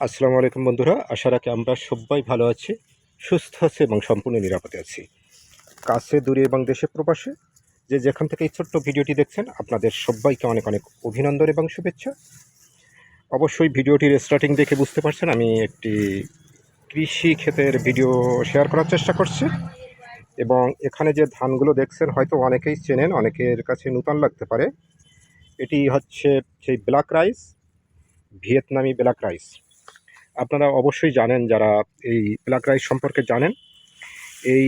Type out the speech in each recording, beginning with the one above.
আসসালামু আলাইকুম বন্ধুরা, আশা রাখি আমরা সবাই ভালো আছি, সুস্থ আছি এবং সম্পূর্ণ নিরাপদে আছি। কাছে, দূরে এবং দেশে প্রবাসে যে যেখান থেকে এই ছোট্ট ভিডিওটি দেখছেন, আপনাদের সবাইকে অনেক অনেক অভিনন্দন এবং শুভেচ্ছা। অবশ্যই ভিডিওটির স্টার্টিং দেখে বুঝতে পারছেন, আমি একটি কৃষি ক্ষেতের ভিডিও শেয়ার করার চেষ্টা করছি। এবং এখানে যে ধানগুলো দেখছেন, হয়তো অনেকেই চেনেন, অনেকের কাছে নূতন লাগতে পারে। এটি হচ্ছে সেই black rice Vietnamese black rice আপনারা অবশ্যই জানেন যারা এই ব্ল্যাক রাইস সম্পর্কে জানেন, এই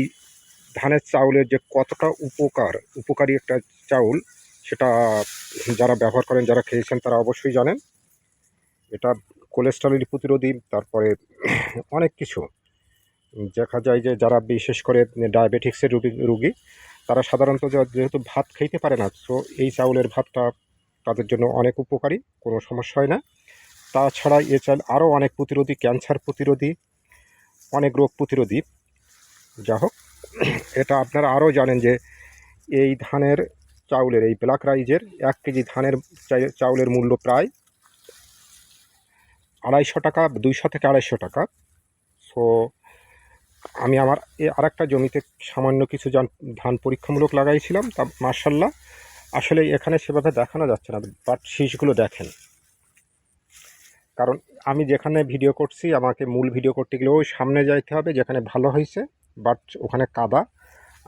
ধানের চাউলের যে কতটা উপকার, উপকারী একটা চাউল, সেটা যারা ব্যবহার করেন, যারা খেয়েছেন, তারা অবশ্যই জানেন। এটা কোলেস্ট্রলের প্রতিরোধী, তারপরে অনেক কিছু। দেখা যায় যে যারা বিশেষ করে ডায়াবেটিক্সের রুগী রুগী, তারা সাধারণত যেহেতু ভাত খেতে পারে না, তো এই চাউলের ভাতটা তাদের জন্য অনেক উপকারী, কোনো সমস্যা হয় না। তাছাড়া এ চাল আরও অনেক প্রতিরোধী, ক্যান্সার প্রতিরোধী, অনেক রোগ প্রতিরোধী। যা হোক, এটা আপনারা আরও জানেন যে এই ধানের চাউলের, এই ব্ল্যাক রাইজের এক কেজি ধানের চাউলের মূল্য প্রায় আড়াইশো টাকা, দুইশো থেকে আড়াইশো টাকা। সো, আমি আমার এ আরেকটা জমিতে সামান্য কিছু ধান পরীক্ষামূলক লাগাইছিলাম, তা মার্শাল্লাহ আসলে এখানে সেভাবে দেখানো যাচ্ছে না বাট শীষগুলো দেখেন। কারণ আমি যেখানে ভিডিও করছি, আমাকে মূল ভিডিও করতে গেলে ওই সামনে যাইতে হবে, যেখানে ভালো হয়েছে বাট ওখানে কাদা।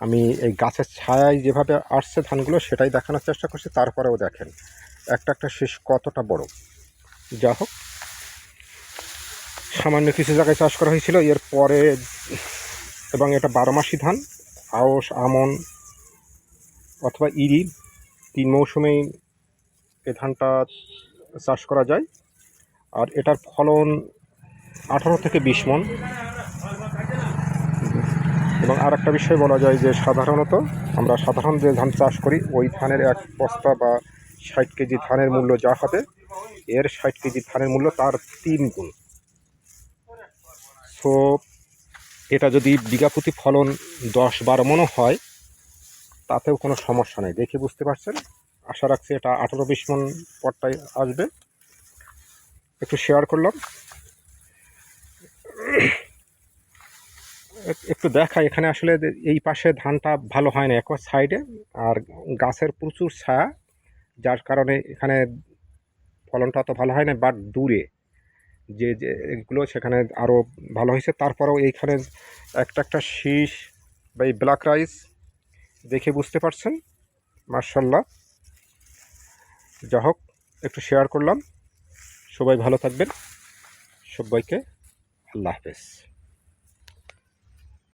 আমি এই গাছের ছায়ায় যেভাবে আসছে ধানগুলো, সেটাই দেখানোর চেষ্টা করছি, তারপরেও দেখেন একটা একটা শেষ কতটা বড়। যা হোক, সামান্য কিছু জায়গায় চাষ করা হয়েছিল, এর পরে, এবং এটা বারো মাসি ধান আওস আমন, অথবা ইরি তিন মৌসুমেই এ ধানটা চাষ করা যায়। আর এটার ফলন আঠারো থেকে বিশ মন। এবং আর একটা বিষয় বলা যায় যে সাধারণত আমরা সাধারণ যে ধান চাষ করি, ওই ধানের এক বস্তা বা ষাট কেজি ধানের মূল্য যা হবে, এর ষাট কেজি ধানের মূল্য তার তিন গুণ। সো এটা যদি বিঘা প্রতি ফলন দশ বারো মনও হয়, তাতেও কোনো সমস্যা নেই। দেখে বুঝতে পারছেন? আশা রাখছি এটা আঠারো বিশ মন পরটাই আসবে। একটু শেয়ার করলাম। একটু দেখা এখানে আসলে এই পাশে ধানটা ভালো হয় না এক সাইডে আর গাছের প্রচুর ছায়া, যার কারণে এখানে ফলনটা অত ভালো হয় না বাট দূরে যে যে এগুলো সেখানে আরও ভালো হয়েছে। তারপরেও এইখানে একটা একটা শীষ বা এই ব্ল্যাক রাইস দেখে বুঝতে পারছেন। মার্শাল্লাহ যা হোক, একটু শেয়ার করলাম। সবাই ভালো থাকবেন। সবাইকে আল্লাহ হাফেজ।